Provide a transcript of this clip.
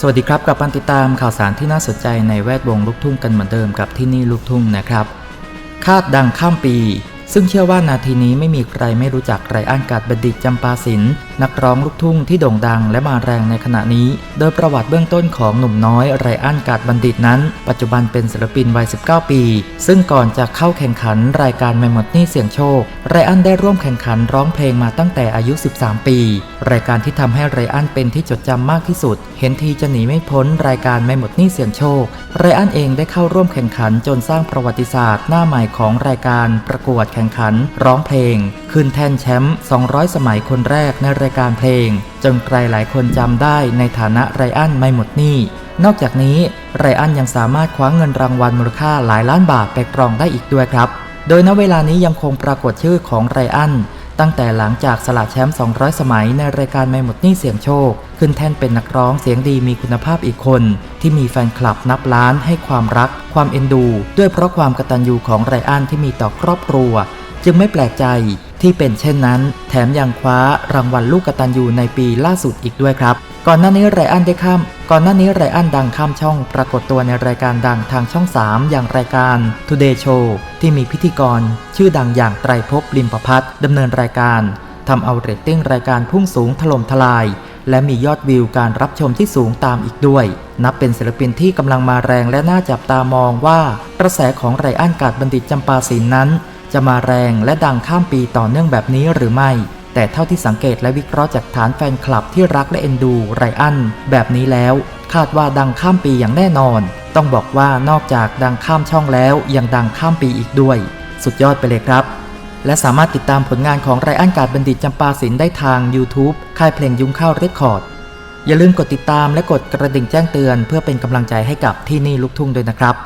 สวัสดีครับกลับมาติดตามข่าวสารที่น่าสนใจในแวดวงลูกทุ่งกันเหมือนเดิมกับที่นี่ลูกทุ่งนะครับ คาดดังข้ามปี ซึ่งเชื่อว่านาทีนี้ไม่มีใครไม่รู้จักไรอันกาดบัณฑิตจำปาสินนักร้องลูกทุ่งที่โด่งดังและมาแรงในขณะนี้ โดยประวัติเบื้องต้นของหนุ่มน้อยไรอันกาดบัณฑิตนั้น ปัจจุบันเป็นศิลปินวัย 19 ปี ซึ่งก่อนจะเข้าแข่งขันรายการไม่หมดนี้เสี่ยงโชค ไรอันได้ร่วมแข่งขันร้องเพลงมาตั้งแต่อายุ 13 ปี รายการที่ทำให้ไรอันเป็นที่จดจำมากที่สุด เห็นทีจะหนีไม่พ้นรายการไม่หมดหนี้เสี่ยงโชค ไรอันเองได้เข้าร่วมแข่งขันจนสร้างประวัติศาสตร์หน้าใหม่ของรายการประกวดแข่งขัน ร้องเพลงขึ้นแท่นแชมป์ 200 สมัยคนแรกในรายการเพลง จนใครหลายคนจำได้ในฐานะไรอันไม่หมดหนี้นอกจากนี้ไรอันยังสามารถคว้าเงินรางวัลมูลค่าหลายล้านบาทไปครองได้อีกด้วยครับ โดยณเวลานี้ยังคงปรากฏชื่อของไรอัน ตั้งแต่หลังจากสละแชมป์ 200 สมัยในรายการไม่หมดหนี้เสียงโชค ขึ้นแท่นเป็นนักร้องเสียงดีมีคุณภาพอีกคน ที่มีแฟนคลับนับล้านให้ความรัก ความเอ็นดู ด้วยเพราะความกตัญญูของไรอันที่มีต่อครอบครัว จึงไม่แปลกใจ ที่เป็นเช่นนั้น แถมยังคว้ารางวัลลูกกตัญญูในปีล่าสุดอีกด้วยครับ ก่อนหน้านี้ไรอันได้ข้าม ก่อนหน้านี้ไรอันดังข้ามช่อง ปรากฏตัวในรายการดังทางช่อง 3 อย่างรายการ Today Show ที่มีพิธีกร ชื่อดังอย่างไตรภพลิมประพัฒน์ดำเนินรายการทำเอาเรตติ้งรายการพุ่งสูงถล่มทลาย และมียอดวิวการรับชมที่สูงตามอีกด้วย นับเป็นศิลปินที่กำลังมาแรงและน่าจับตามองว่า กระแสของไรอันกาดบัณฑิตจำปาสินนั้น จะมาแรงและดังข้ามปีต่อเนื่องแบบนี้หรือไม่ แต่เท่าที่สังเกตและวิเคราะห์จากฐานแฟนคลับที่รักและเอ็นดูไรอันแบบนี้แล้ว คาดว่าดังข้ามปีอย่างแน่นอน ต้องบอกว่านอกจากดังข้ามช่องแล้วยังดังข้ามปีอีกด้วย สุดยอดไปเลยครับและสามารถติดตามผลงานของไรอันการบัณฑิตจำปาสินได้ทาง YouTube ค่ายเพลงยุ้งข้าวเรคคอร์ด อย่าลืมกดติดตามและกดกระดิ่งแจ้งเตือน เพื่อเป็นกำลังใจให้กับที่นี่ลูกทุ่งด้วยนะครับ